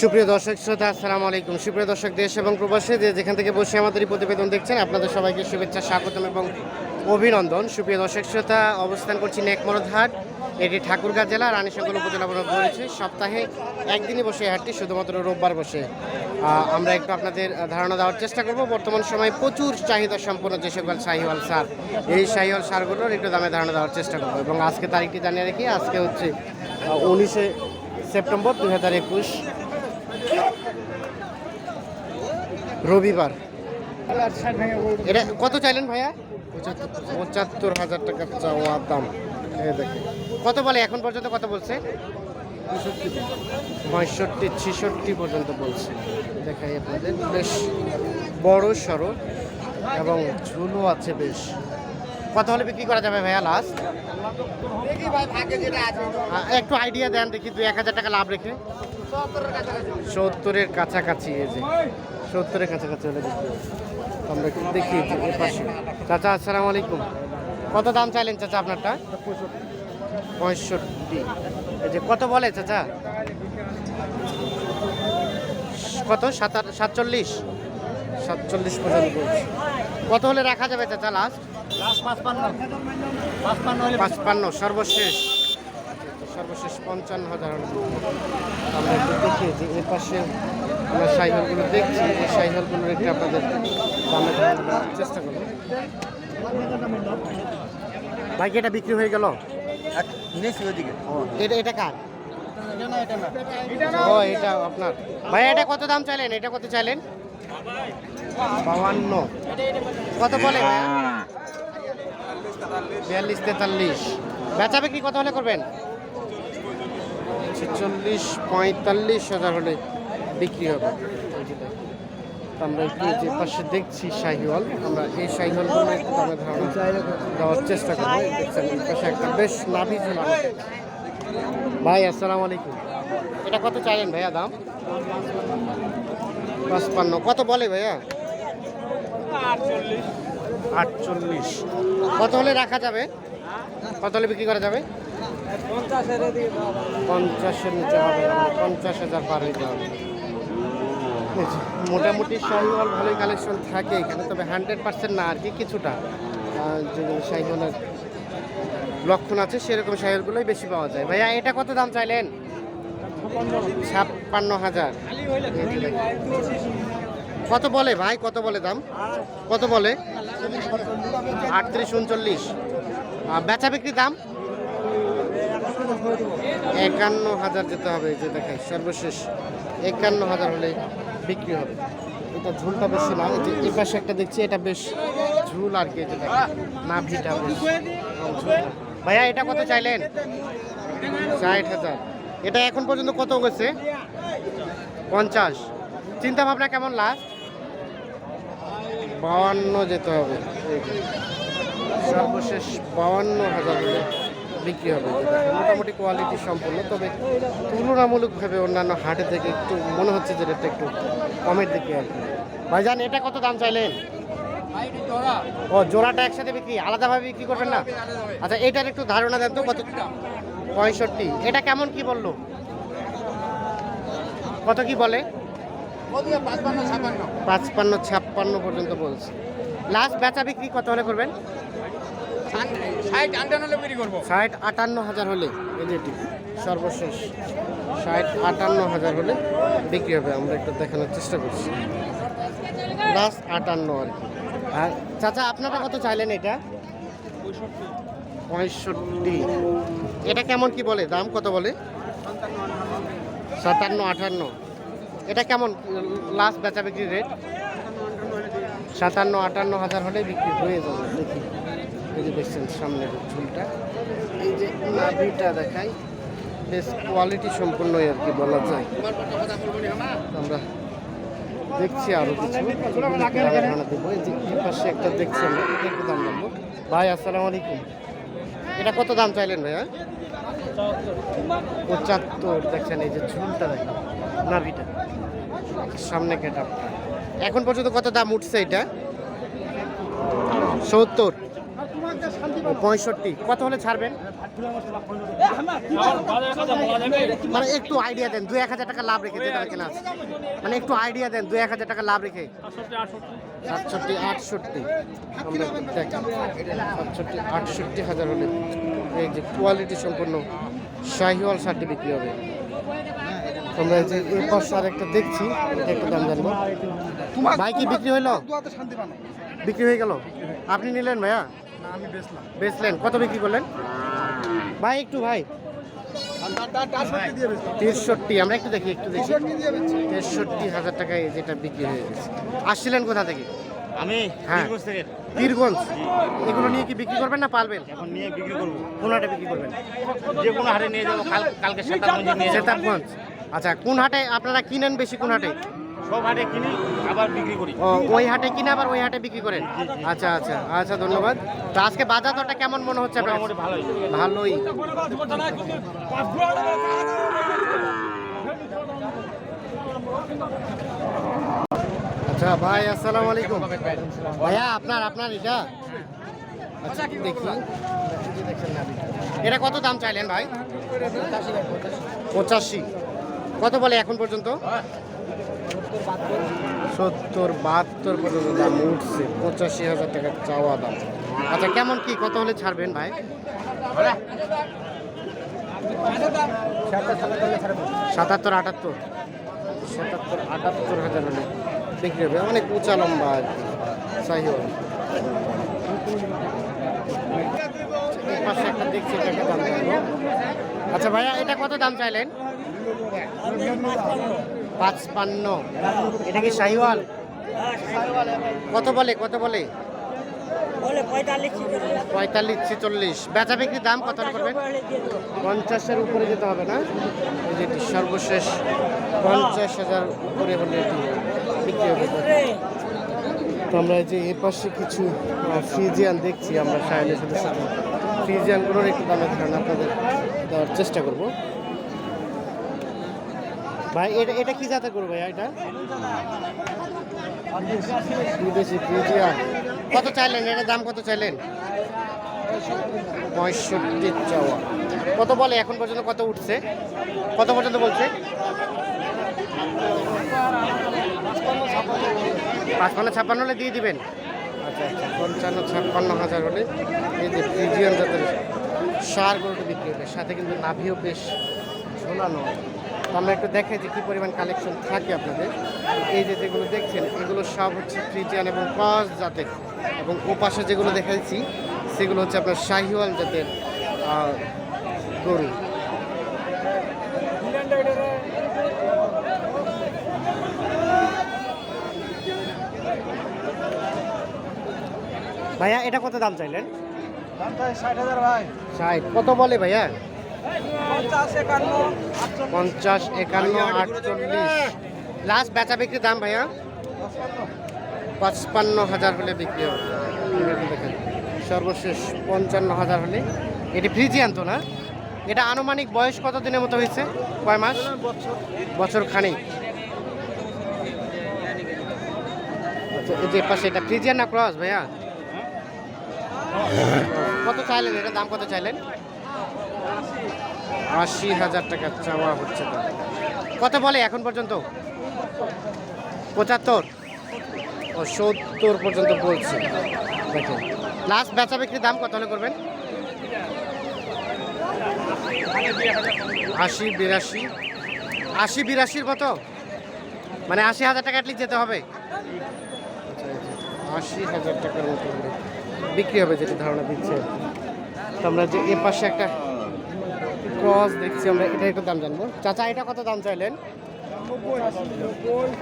সুপ্রিয় দর্শক, শ্রোতা, আসসালামু আলাইকুম। সুপ্রিয় দর্শক, দেশ এবং প্রবাসী যে যেখান থেকে বসে আমাদের এই প্রতিবেদন দেখছেন, আপনাদের সবাইকে শুভেচ্ছা, স্বাগতম এবং অভিনন্দন। সুপ্রিয় দর্শক, শ্রোতা, অবস্থান করছি নেকমরদ হাট এটি ঠাকুরগাঁ জেলা রানীশঙ্কর উপজেলা রয়েছে সপ্তাহে একদিনই বসে হাটটি, শুধুমাত্র রোববার বসে। আমরা একটু আপনাদের ধারণা দেওয়ার চেষ্টা করব। বর্তমান সময়ে প্রচুর চাহিদা সম্পন্ন যে সকল শাহিওয়াল সার, এই শাহিওয়াল সারগুলোর একটু দামে ধারণা দেওয়ার চেষ্টা করব এবং আজকে তারিখটি জানিয়ে রাখি, আজকে হচ্ছে উনিশে সেপ্টেম্বর দু হাজার একুশ। রবিবার। এটা কত চাইলেন ভাইয়া? পঁচাত্তর হাজার টাকা চাওয়া দাম। কত বলে এখন পর্যন্ত কত বলছে? পঁয়ষট্টি ছেষট্টি পর্যন্ত বলছে। দেখাই আপনাদের। বেশ বড় সড়ো এবং ঝুলও আছে বেশ। কত হলে বিক্রি করা যাবে ভাইয়া লাস্ট একটু আইডিয়া দেন দেখি দুই এক হাজার টাকা লাভ রেখে। সত্তরের কাছাকাছি এই যে। সত্তরের কাছাকাছি হলে আমরা একটু দেখি যে পাশে। চাচা, আসসালামু আলাইকুম। কত দাম চাইলেন চাচা আপনারটা? পঁয়ষট্টি। এই যে কত বলে চাচা? কত? সাতার সাতচল্লিশ? সাতচল্লিশ পর্যন্ত বলছে। কত হলে রাখা যাবে চাচা লাস্ট পাঁচপান্ন। সর্বশেষ। সর্বশেষ পঞ্চান্ন হাজার। আমরা দেখি যে এর পাশে আমরা সাইকেলগুলো দেখছি এই সাইকেলগুলোর একটু আপনাদের চেষ্টা করব। ভাইকে এটা বিক্রি হয়ে গেল? এটা এটা কার? ও এটা আপনার। ভাই এটা কত দাম চাইলেন? এটা কত চাইলেন? বাউান্ন কত বলে বিয়াল্লিশ তেতাল্লিশ। বেচা বিক্রি কত হলে করবেন? ছেচল্লিশ পঁয়তাল্লিশ হাজার হলে বিক্রি হবে। আমরা একটু যে পাশে দেখছি শাহিওয়াল আমরা এই শাহিওয়ালগুলো একটু দামে ধারণা দেওয়ার চেষ্টা করব। দেখছেন পাশে একটা বেশ নাভি ঝোলা ভাই আসসালামু আলাইকুম। এটা কত চাইলেন ভাইয়া দাম? পাঁচপান্ন। কত বলে ভাইয়া? আটচল্লিশ। কত হলে রাখা যাবে? কত হলে বিক্রি করা যাবে? পঞ্চাশের নিচে হবে পঞ্চাশ হাজার পার হইতে হবে। মোটামুটি শাহিওয়াল ভালোই কালেকশন থাকে এখানে, তবে হান্ড্রেড পার্সেন্ট না, আর কি কিছুটা। শাহিওয়ালের লক্ষণ আছে, সেরকম শাহিওয়ালগুলোই বেশি পাওয়া যায়। ভাইয়া, এটা কত দাম চাইলেন? ছাপ্পান্ন হাজার। কত বলে ভাই? কত বলে দাম? কত বলে? আটত্রিশ উনচল্লিশ। বেচা বিক্রি দাম? একান্ন হাজার যেতে হবে যে দেখাই, সর্বশেষ। একান্ন হাজার হলে বিক্রি হবে। এটা ঝুলটা বেশি না যে এই পাশে একটা দেখছি, এটা বেশ ঝুল আর কি, এটা নাভিটা বেশ ভাইয়া, এটা কত চাইলেন? ষাট হাজার। এটা এখন পর্যন্ত কত গেছে? পঞ্চাশ। চিন্তা ভাবনা কেমন লাস্ট বাউান্ন যেতে হবে। সর্বশেষ বাউান্ন হাজার বিক্রি হবে মোটামুটি কোয়ালিটি সম্পূর্ণ তবে তুলনামূলকভাবে অন্যান্য হাটে থেকে একটু মনে হচ্ছে যে রেটটা একটু কমের দিকে আর কি। ভাইজান এটা কত দাম চাইলেন? ও জোড়াটা একসাথে বিক্রি? আলাদাভাবে বিক্রি করবেন না? আচ্ছা এটার একটু ধারণা দেন তো কত পঁয়ষট্টি এটা কেমন কি বলল? কত কি বলে? পাঁচপান্ন ছাপ্পান্ন পর্যন্ত বলছে। লাস্ট বেচা বিক্রি কত হলে করবেন? ষাট আটান্ন হাজার হলে, এই সর্বশেষ ষাট, আটান্ন হাজার হলে বিক্রি হবে। আমরা একটু দেখানোর চেষ্টা করছি। লাস্ট আটান্ন আর কি। আর চাচা, আপনারা কত চাইলেন এটা? পঁয়ষট্টি। এটা কেমন কি বলে? দাম কত বলে? সাতান্ন, আটান্ন। এটা কেমন? লাস্ট বেচা বিক্রি রেট সাতান্ন, আটান্ন হাজার হলে বিক্রি হয়ে যাবে। দেখি। এই যে দেখছেন সামনের ঝুলটা, এই যে নাভিটা দেখাই, বেশ কোয়ালিটি সম্পূর্ণই আর কি বলা যায়। আমরা দেখছি আরও কিছু। দেবো। এই যে পাশে একটা দেখছি আমরা একটু দাম নেব ভাই, আসসালামু আলাইকুম। এটা কত দাম চাইলেন ভাইয়া পঁচাত্তর, দেখছেন এই যে ঝুলটা দেখেন নাভিটা। সামনে কেটা এখন পর্যন্ত কত দাম উঠছে এটা? সত্তর। পঁয়ষট্টি। কত হলে ছাড়বেন? মানে একটু আইডিয়া দেন দু এক হাজার টাকা লাভ রেখে যেটা কেনা আছে। মানে একটু আইডিয়া দেন দু এক হাজার টাকা লাভ রেখে। সাতষট্টি আটষট্টি। সাতষট্টি আটষট্টি। হাজার হলে এই যে কোয়ালিটি সম্পন্ন শাহিওয়াল শার্টটি বিক্রি হবে। আমরা যে এই পাশে দেখছি একটু দাম জানব। ভাই কি বিক্রি হইল? বিক্রি হয়ে গেল? আপনি নিলেন ভাইয়া? বেচলেন কত বিক্রি করলেন? ভাই একটু ভাই। তেষট্টি আমরা একটু দেখি একটু দেখি। তেষট্টি হাজার টাকায় যেটা বিক্রি হয়ে গেছে। আসছিলেন কোথা থেকে? আমি হ্যাঁ। বীরগঞ্জ এগুলো নিয়ে কি বিক্রি করবেন না পালবেন? এখন নিয়ে বিক্রি করব। কোন হাটে বিক্রি করবেন? যে কোনো হাটে নিয়ে যাব কালকে সেতাবগঞ্জ। আচ্ছা কোন হাটে আপনারা কিনেন বেশি কোন হাটে? সব হাটে কিনি আবার বিক্রি করি। ও ওই হাটে কিনে আবার ওই হাটে বিক্রি করেন? আচ্ছা আচ্ছা আচ্ছা ধন্যবাদ। তো আজকে বাজার দরটা কেমন মনে হচ্ছে আপনার? মোটামুটি ভালোই। ভালোই। আচ্ছা ভাই আসসালামু আলাইকুম। ভাইয়া আপনার আপনার এটা? আচ্ছা দেখি। এটা কত দাম চাইলেন ভাই? পঁচাশি। কত বলে এখন পর্যন্ত? সত্তর, বাহাত্তর পর্যন্ত দাম উঠছে। পঁচাশি হাজার টাকা চাওয়া দাম। আচ্ছা কেমন কি? কত হলে ছাড়বেন ভাই? সাতাত্তর, আটাত্তর। সাতাত্তর, আটাত্তর হাজার হলে বিক্রি হবে। অনেক উঁচা লম্বা আর কি। এই পাশে একটা দেখছি এটাকে দাম। আচ্ছা ভাইয়া, এটা কত দাম চাইলেন? পাঁচপান্ন। এটা কি শাহিওয়াল কত বলে কত বলে? পঁয়তাল্লিশ ছেচল্লিশ। বেচা বিক্রির দাম কত করবেন? পঞ্চাশের উপরে যেতে হবে না? যেটি সর্বশেষ পঞ্চাশ হাজার উপরে হলে বিক্রি হবে। তো আমরা যে এ পাশে কিছু ফ্রিজিয়ান দেখছি আমরা সাহেলের সাথে। সাথে ফ্রিজিয়ানগুলোর একটু দামের ধারণা আপনাদের দেওয়ার চেষ্টা করব। ভাই এটা এটা কি জাতের করব ভাইয়া এটা? বিদেশি ফ্রিজিয়ান কত চাইলেন? এটার দাম কত চাইলেন? পঁয়ষট্টি চাওয়া। কত বলে এখন পর্যন্ত? কত উঠছে? কত পর্যন্ত বলছে? পাঁচপান্ন ছাপ্পান্ন হলে দিয়ে দিবেন। আচ্ছা আচ্ছা পঞ্চান্ন ছাপ্পান্ন হাজার হলে এই যে ফ্রিজিয়ান জাতের সার গরুটা বিক্রি হবে। সাথে কিন্তু নাভিও বেশ ঝোলানো। আমরা একটু দেখাই যে কী পরিমাণ কালেকশন থাকে আপনাদের। এই যে যেগুলো দেখছেন এগুলো সব হচ্ছে ফ্রিজিয়ান এবং ক্রস জাতের। এবং ও পাশে যেগুলো দেখাচ্ছি সেগুলো হচ্ছে আপনার শাহিওয়াল জাতের গরু। ভাইয়া এটা কত দাম চাইলেন? ষাট। কত বলে ভাইয়া? পঞ্চাশ একান্ন আটচল্লিশ। লাস্ট বেচা বিক্রির দাম ভাইয়া? পঁচপান্ন হাজার হলে বিক্রি সর্বশেষ পঞ্চান্ন হাজার হলে। এটি ফ্রিজিয়ান তো না? এটা আনুমানিক বয়স কত দিনের মতো হয়েছে? কয় মাস? বছর খানিক। আচ্ছা পাশে এটা ফ্রিজিয়ান না ক্রস ভাইয়া? কত চাইলেন? এটা দাম কত চাইলেন? আশি হাজার টাকা চাওয়া হচ্ছে কত বলে এখন পর্যন্ত? পঁচাত্তর? ও সত্তর পর্যন্ত বলছে। দেখেন। লাস্ট বেচা বিক্রির দাম কত হলে করবেন? আশি, বিরাশি। আশি, বিরাশির মতো? মানে আশি হাজার টাকা অ্যাটলিস্ট যেতে হবে। আশি হাজার টাকার মতো বিক্রি হবে যেটা ধারণা দিচ্ছে। তো আমরা যে এ পাশে একটা ক্রস দেখছি আমরা, এটা একটু দাম জানব। চাচা, এটা কত দাম চাইলেন?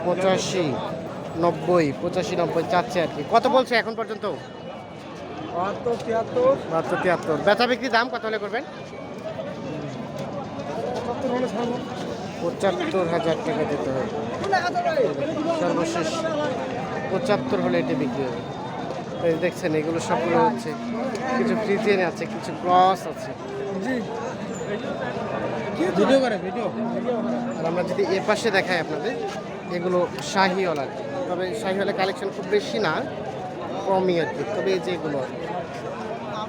পঁচাশি, নব্বই পঁচাশি, নব্বই, চাচ্ছে আর কি। কত বলছে এখন পর্যন্ত? তিয়াত্তর। বেচা বিক্রির দাম কত হলে করবেন? পঁচাত্তর হাজার টাকা দিতে হবে। সর্বশেষ পঁচাত্তর হলে এটি বিক্রি হবে। দেখছেন, এগুলো সবগুলো হচ্ছে, কিছু ফ্রিজেন আছে, কিছু ক্রস আছে। ভিডিও করে, ভিডিও। আর আমরা যদি এ পাশে দেখাই আপনাদের, এগুলো শাহিওয়াল। আর কি তবে শাহিওয়ালের কালেকশন খুব বেশি না, কমই আর কি। তবে এই যে এগুলো দাম